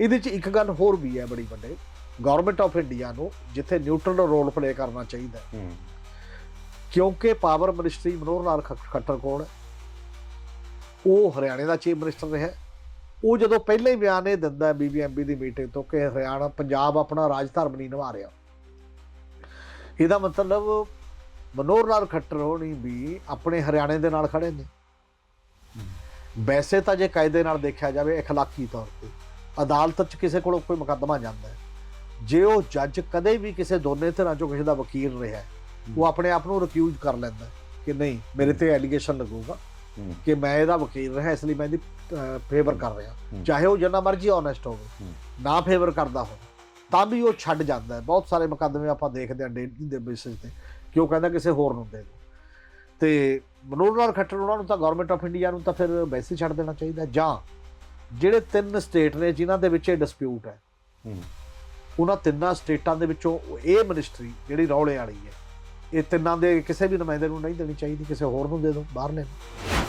ਇਹਦੇ 'ਚ ਇੱਕ ਗੱਲ ਹੋਰ ਵੀ ਹੈ ਬੜੀ ਵੱਡੇ ਗਵਰਨਮੈਂਟ ਆਫ ਇੰਡੀਆ ਨੂੰ ਜਿੱਥੇ ਨਿਊਟਰਲ ਰੋਲ ਪਲੇ ਕਰਨਾ ਚਾਹੀਦਾ ਹੈ। ਹੂੰ ਕਿਉਂਕਿ ਪਾਵਰ ਮਿਨਿਸਟਰੀ ਮਨੋਹਰ ਲਾਲ ਖ- ਖੱਟਰ ਕੋਲ ਹੈ ਉਹ ਹਰਿਆਣੇ ਦਾ ਚੀਫ ਮਿਨਿਸਟਰ ਰਿਹਾ ਹੈ। ਉਹ ਜਦੋਂ ਪਹਿਲਾਂ ਹੀ ਬਿਆਨ ਇਹ ਦਿੰਦਾ ਬੀਬੀਐਮਬੀ ਦੀ ਮੀਟਿੰਗ ਤੋਂ ਕਿ ਹਰਿਆਣਾ ਪੰਜਾਬ ਆਪਣਾ ਰਾਜ ਧਰਮ ਨਹੀਂ ਨਿਭਾ ਰਿਹਾ ਇਹਦਾ ਮਤਲਬ ਮਨੋਹਰ ਲਾਲ ਖੱਟਰ ਹੋਣੀ ਵੀ ਆਪਣੇ ਹਰਿਆਣੇ ਦੇ ਨਾਲ ਖੜੇ ਨੇ ਵੈਸੇ ਤਾਂ ਜੇ ਕਾਇਦੇ ਨਾਲ ਦੇਖਿਆ ਜਾਵੇ اخلاقی ਤੌਰ ਤੇ ਅਦਾਲਤ 'ਚ ਕਿਸੇ ਕੋਲੋਂ ਕੋਈ ਮੁਕੱਦਮਾ ਜਾਂਦਾ ਹੈ ਜੇ ਉਹ ਜੱਜ ਕਦੇ ਵੀ ਕਿਸੇ ਦੋਨੇ ਧਿਰਾਂ 'ਚੋਂ ਕਿਸੇ ਦਾ ਵਕੀਲ ਰਿਹਾ ਉਹ ਆਪਣੇ ਆਪ ਨੂੰ ਰਿਕਿਊਜ਼ ਕਰ ਲੈਂਦਾ ਕਿ ਨਹੀਂ ਮੇਰੇ ਤੇ ਐਲੀਗੇਸ਼ਨ ਲੱਗੂਗਾ ਕਿ ਮੈਂ ਇਹਦਾ ਵਕੀਲ ਰਿਹਾ ਇਸ ਲਈ ਮੈਂ ਇਹਦੀ ਫੇਵਰ ਕਰ ਰਿਹਾ। ਚਾਹੇ ਉਹ ਜਿੰਨਾ ਮਰਜ਼ੀ ਓਨੈਸਟ ਹੋਵੇ। ਨਾ ਫੇਵਰ ਕਰਦਾ ਹੋਵੇ ਤਾਂ ਵੀ ਉਹ ਛੱਡ ਜਾਂਦਾ ਹੈ ਬਹੁਤ ਸਾਰੇ ਮੁਕੱਦਮੇ ਆਪਾਂ ਦੇਖਦੇ ਹਾਂ ਡੇਲੀ ਦੇ ਬੇਸਿਸ ਤੇ ਕਿ ਉਹ ਕਹਿੰਦਾ ਕਿਸੇ ਹੋਰ ਨੂੰ ਦੇ ਦਿਓ ਤੇ ਮਨੋਹਰ ਲਾਲ ਖੱਟਰ ਉਹਨਾਂ ਨੂੰ ਤਾਂ ਗਵਰਨਮੈਂਟ ਆਫ ਇੰਡੀਆ ਨੂੰ ਤਾਂ ਫਿਰ ਵੈਸੇ ਛੱਡ ਦੇਣਾ ਚਾਹੀਦਾ। ਜਾਂ ਜਿਹੜੇ ਤਿੰਨ ਸਟੇਟ ਨੇ ਜਿਨ੍ਹਾਂ ਦੇ ਵਿੱਚ ਇਹ ਡਿਸਪਿਊਟ ਹੈ। ਉਹਨਾਂ ਤਿੰਨਾਂ ਸਟੇਟਾਂ ਦੇ ਵਿੱਚੋਂ ਇਹ ਮਿਨਿਸਟਰੀ ਜਿਹੜੀ ਰੌਲੇ ਵਾਲੀ ਹੈ ਇਹ ਤਿੰਨਾਂ ਦੇ ਕਿਸੇ ਵੀ ਨੁਮਾਇੰਦੇ ਨੂੰ ਨਹੀਂ ਦੇਣੀ ਚਾਹੀਦੀ ਕਿਸੇ ਹੋਰ ਨੂੰ ਦੇ ਦਿਓ ਬਾਹਰਲੇ ਨੂੰ